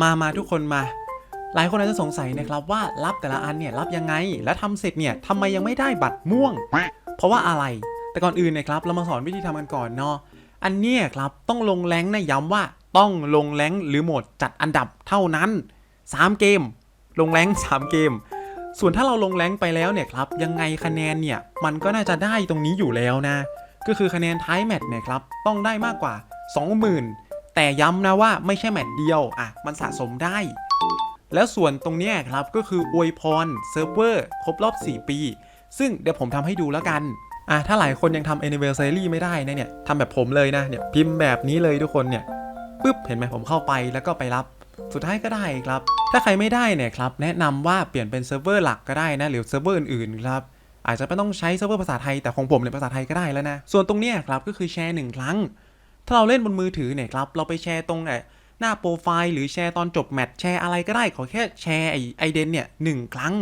มามาทุกคนมา หลายคนอาจจะสงสัยนะครับว่ารับแต่ละอันเนี่ยรับยังไง และทำเสร็จเนี่ยทำไมยังไม่ได้บัตรม่วง เพราะว่าอะไร แต่ก่อนอื่นเนะครับเรามาสอนวิธีทำกันก่อนเนาะ อันเนี้ยครับต้องลงแรงนะย้ำว่าต้องลงแรงหรือโหมดจัดอันดับเท่านั้น 3 เกม ลงแรง3 เกม ส่วนถ้าเราลงแรงไปแล้วเนี่ยครับยังไงคะแนนเนี่ยมันก็น่าจะได้ตรงนี้อยู่แล้วนะ ก็คือคะแนนท้ายแมตช์เนี่ยครับต้องได้มากกว่า 20,000 แต่ย้ำนะว่าไม่ใช่แมตช์เดียวอะมันสะสมได้ แล้วส่วนตรงนี้ครับก็คืออวยพรเซิร์ฟเวอร์ครบรอบ 4 ปี ซึ่งเดี๋ยวผมทำให้ดูแล้วกันอะถ้าหลายคนยังทำ anniversary ไม่ได้นะเนี่ยทำแบบผมเลยนะเนี่ยพิมพ์แบบนี้เลยทุกคนเนี่ยปุ๊บเห็นไหมผมเข้าไปแล้วก็ไปรับ สุดท้ายก็ได้ครับ ถ้าใครไม่ได้เนี่ยครับแนะนำว่าเปลี่ยนเป็นเซิร์ฟเวอร์หลักก็ได้นะหรือเซิร์ฟเวอร์อื่นๆครับอาจจะไม่ต้องใช้เซิร์ฟเวอร์ภาษาไทยแต่ของผมเนี่ยภาษาไทยก็ได้แล้วนะส่วนตรงนี้ครับก็คือแชร์หนึ่งครั้ง ถ้าเราเล่นบนมือถือเนี่ยครับ เราไปแชร์ตรงไหนหน้าโปรไฟล์หรือแชร์ตอนจบแมตช์แชร์อะไรก็ได้ขอแค่แชร์ไอไอเดนเนี่ยหนึ่งครั้ง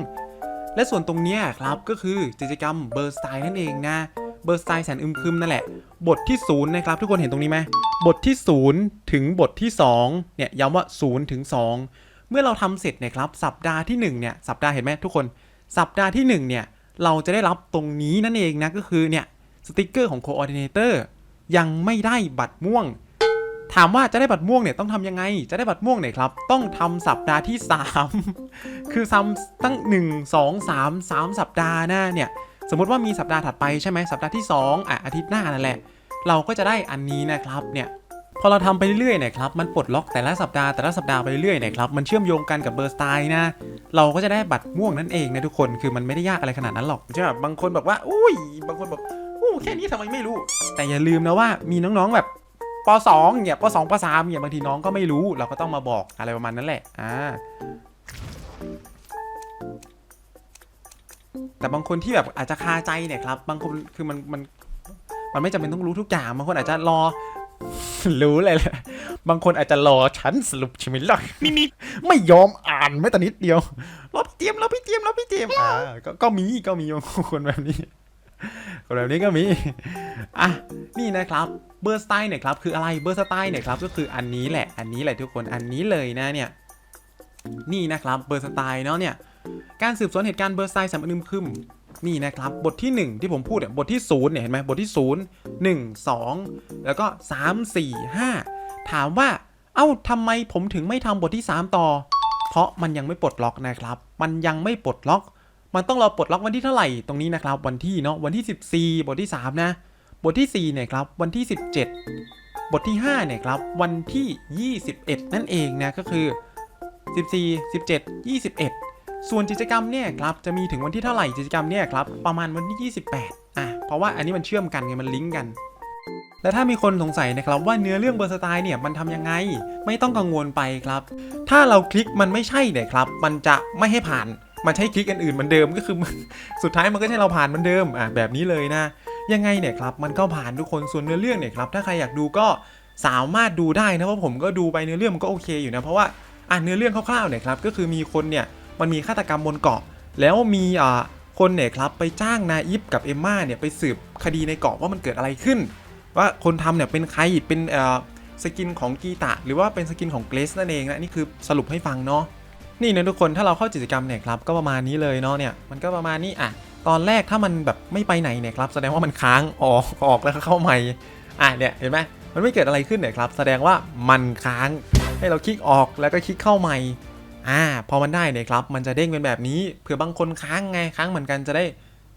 และส่วนตรงนี้ครับก็คือกิจกรรมเบอร์สไตล์นั่นเองนะเบอร์สไตล์แสนอึมครึมนั่นแหละ บทที่ศูนย์นะครับทุกคนเห็นตรงนี้ไหมบทที่ศูนย์ถึงบทที่สองเนี่ยย้ำว่าศูนย์ถึงสองเมื่อเราทำเสร็จเนี่ยครับสัปดาห์ที่หนึ่งเนี่ยสัปดาห์เห็นไหมทุกคน สัปดาห์ที่หนึ่งเนี่ยเราจะได้รับตรงนี้นั่นเองนะก็คือเนี่ยสติกเกอร์ของ coordinator ยังไม่ได้บัตรม่วง ถามว่าจะได้บัตรม่วงเนี่ยต้องทำยังไง จะได้บัตรม่วงเนี่ยครับ ต้องทำสัปดาห์ที่ 3 คือซ้ำตั้ง 1 2 3 3 สัปดาห์หน้าเนี่ย สมมติว่ามีสัปดาห์ถัดไปใช่ไหมสัปดาห์ที่ 2อะอาทิตย์หน้านั่นแหละ เราก็จะได้อันนี้นะครับเนี่ยพอเราทำไปเรื่อยๆเนี่ยครับ มันปลดล็อกแต่ละสัปดาห์แต่ละสัปดาห์ไปเรื่อยๆเนี่ยครับ มันเชื่อมโยงกันกับเบอร์สไตล์นะ เราก็จะได้บัตรม่วงนั่นเองนะทุกคน คือมันไม่ได้ยากอะไรขนาดนั้นหรอกใช่ไหมบางคนบอกว่า อุ้ย บางคนบอก แค่นี้ทำไมไม่รู้ แต่อย่าลืมนะว่ามีน้องๆแบบป .2 เนี่ยป .2 ป .3 เนี่ยบางทีน้องก็ไม่รู้ เราก็ต้องมาบอกอะไรประมาณนั้นแหละอ่าแต่บางคนที่แบบอาจจะคาใจเนี่ยครับ บางคนคือมันมันมันไม่จำเป็นต้องรู้ทุกอย่างบางคนอาจจะรอรู้เลยแหละบางคนอาจจะรอฉันสรุปใช่ไหมล่ะนี่นี่ไม่ยอมอ่านแม้แต่นิดเดียวรอพี่เจียมรอพี่เจียมรอพี่เจียมอ่าก็ก็มีก็มีบางคนแบบนี้ คนแบบนี้ก็มีอะนี่นะครับเบอร์สไตล์เนี่ยครับคืออะไรเบอร์สไตล์เนี่ยครับก็คืออันนี้แหละอันนี้แหละทุกคนอันนี้เลยนะเนี่ยนี่นะครับเบอร์สไตล์เนาะเนี่ยการสืบสวนเหตุการณ์เบอร์สไตล์สามอึมครึมนี่นะครับบทที่ 1 ที่ผมพูดเนี่ยบทที่0เนี่ยเห็นไหมบทที่ 0 1 2 แล้วก็ 3 4 5 ถามว่า เอ้าทำไมผมถึงไม่ทำบทที่ 3 ต่อ เพราะมันยังไม่ปลดล็อกนะครับ มันยังไม่ปลดล็อก มันต้องรอปลดล็อกวันที่เท่าไหร่ตรงนี้นะครับ วันที่เนาะวันที่ 14 บทที่ 3 นะ บทที่ 4 เนี่ยครับ วันที่ 17 บทที่ 5 เนี่ยครับ วันที่ 21 นั่นเองนะ ก็คือ 14 17 21 ส่วนกิจกรรมเนี่ยครับ จะมีถึงวันที่เท่าไหร่กิจกรรมเนี่ยครับ ประมาณวันที่ 28 อะ เพราะว่าอันนี้มันเชื่อมกันไง มันลิงก์กันและถ้ามีคนสงสัยนะครับว่าเนื้อเรื่องเบอร์สไตล์เนี่ยมันทำยังไง ไม่ต้องกังวลไปครับ ถ้าเราคลิกมันไม่ใช่เนี่ยครับ มันจะไม่ให้ผ่าน มันใช้คลิกอันอื่นเหมือนเดิมก็คือสุดท้ายมันก็ให้เราผ่านเหมือนเดิมอะแบบนี้เลยนะ ยังไงเนี่ยครับมันก็ผ่านทุกคนส่วนเนื้อเรื่องเนี่ยครับถ้าใครอยากดูก็สามารถดูได้นะเพราะผมก็ดูไปเนื้อเรื่องมันก็โอเคอยู่นะเพราะว่าอะเนื้อเรื่องคร่าวๆเนี่ยครับก็คือมีคนเนี่ยมันมีฆาตกรรมบนเกาะ แล้วมีอ่าคนเนี่ยครับไปจ้างนาอิฟกับเอมมาเนี่ยไปสืบคดีในเกาะว่ามันเกิดอะไรขึ้น ว่าคนทำเนี่ยเป็นใครเป็นเอ่อสกินของกีตะหรือว่าเป็นสกินของเกรซนั่นเองนะนี่คือสรุปให้ฟังเนาะ นี่นะทุกคนถ้าเราเข้ากิจกรรมเนี่ยครับก็ประมาณนี้เลยเนาะเนี่ยมันก็ประมาณนี้อะตอนแรกถ้ามันแบบไม่ไปไหนเนี่ยครับแสดงว่ามันค้างออกออกแล้วก็เข้าใหม่อะเนี่ยเห็นไหมมันไม่เกิดอะไรขึ้นเนี่ยครับแสดงว่ามันค้างให้เราคลิกออกแล้วก็คลิกเข้าใหม่อ่าพอมันได้เนี่ยครับมันจะเด้งเป็นแบบนี้เผื่อบางคนค้างไงค้างเหมือนกันจะได้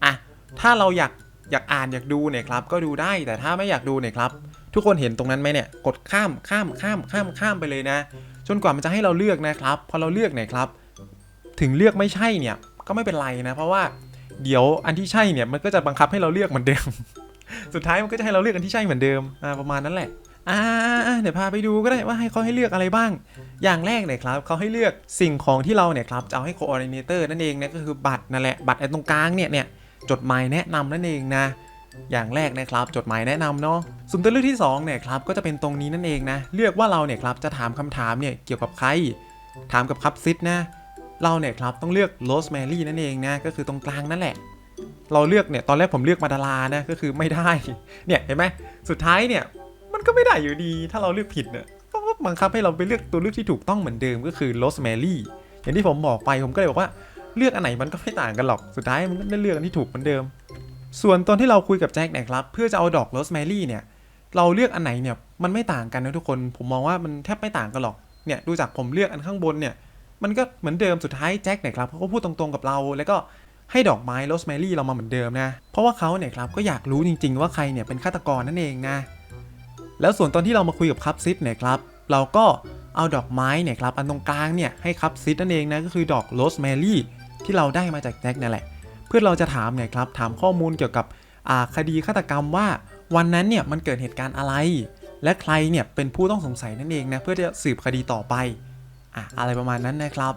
อะถ้าเราอยากอยากอ่านอยากดูเนี่ยครับก็ดูได้แต่ถ้าไม่อยากดูเนี่ยครับทุกคนเห็นตรงนั้นไหมเนี่ยกดข้ามข้ามข้ามข้ามข้ามไปเลยนะ จนกว่ามันจะให้เราเลือกนะครับ พอเราเลือกเนี่ยครับ ถึงเลือกไม่ใช่เนี่ยก็ไม่เป็นไรนะ เพราะว่าเดี๋ยวอันที่ใช่เนี่ยมันก็จะบังคับให้เราเลือกเหมือนเดิม สุดท้ายมันก็จะให้เราเลือกอันที่ใช่เหมือนเดิมประมาณนั้นแหละอ่าเดี๋ยวพาไปดูก็ได้ว่าให้เขาให้เลือกอะไรบ้าง อย่างแรกเนี่ยครับเขาให้เลือกสิ่งของที่เราเนี่ยครับจะเอาให้ coordinator นั่นเองนะก็คือบัตรนั่นแหละบัตรไอ้ตรงกลางเนี่ยเนี่ยจดหมายแนะนำนั่นเองนะ อย่างแรกนะครับจดหมายแนะนำเนาะส่วนตัวเลือกที่2เนี่ยครับก็จะเป็นตรงนี้นั่นเองนะเลือกว่าเราเนี่ยครับจะถามคำถามเนี่ยเกี่ยวกับใคร ถามกับคับซิดนะเราเนี่ยครับต้องเลือกโรสแมรี่นั่นเองนะก็คือตรงกลางนั่นแหละ เราเลือกเนี่ยตอนแรกผมเลือกมาดารานะก็คือไม่ได้เนี่ยเห็นไหมสุดท้ายเนี่ยมันก็ไม่ได้อยู่ดี ถ้าเราเลือกผิดเนี่ยก็บังคับให้เราไปเลือกตัวเลือกที่ถูกต้องเหมือนเดิมก็คือโรสแมรี่อย่างที่ผมบอกไปผมก็เลยบอกว่าเลือกอันไหนมันก็ไม่ต่างกันหรอกสุดท้ายมันก็ได้เลือกอันที่ถูกเหมือนเดิม ส่วนตอนที่เราคุยกับแจ็คเนี่ยครับเพื่อจะเอาดอกโรสแมรี่เนี่ย เราเลือกอันไหนเนี่ยมันไม่ต่างกันนะทุกคน ผมมองว่ามันแทบไม่ต่างกันหรอก เนี่ยดูจากผมเลือกอันข้างบนเนี่ย มันก็เหมือนเดิมสุดท้ายแจ็คเนี่ยครับเขาก็พูดตรงๆกับเรา แล้วก็ให้ดอกไม้โรสแมรี่เรามาเหมือนเดิมนะ เพราะว่าเขาเนี่ยครับก็อยากรู้จริง ๆ ว่าใครเนี่ยเป็นฆาตกรนั่นเองนะ แล้วส่วนตอนที่เรามาคุยกับคัพซิดเนี่ยครับเราก็เอาดอกไม้เนี่ยครับอันตรงกลางเนี่ยให้คัพซิดนั่นเองนะก็คือดอกโรสแมรี่ที่เราได้มาจากแจ็คนั่นแหละ เพื่อเราจะถามไงครับ ถามข้อมูลเกี่ยวกับคดีฆาตกรรมว่า วันนั้นเนี่ยมันเกิดเหตุการณ์อะไร และใครเนี่ยเป็นผู้ต้องสงสัยนั่นเองนะเพื่อจะสืบคดีต่อไปอะอะไรประมาณนั้นนะครับ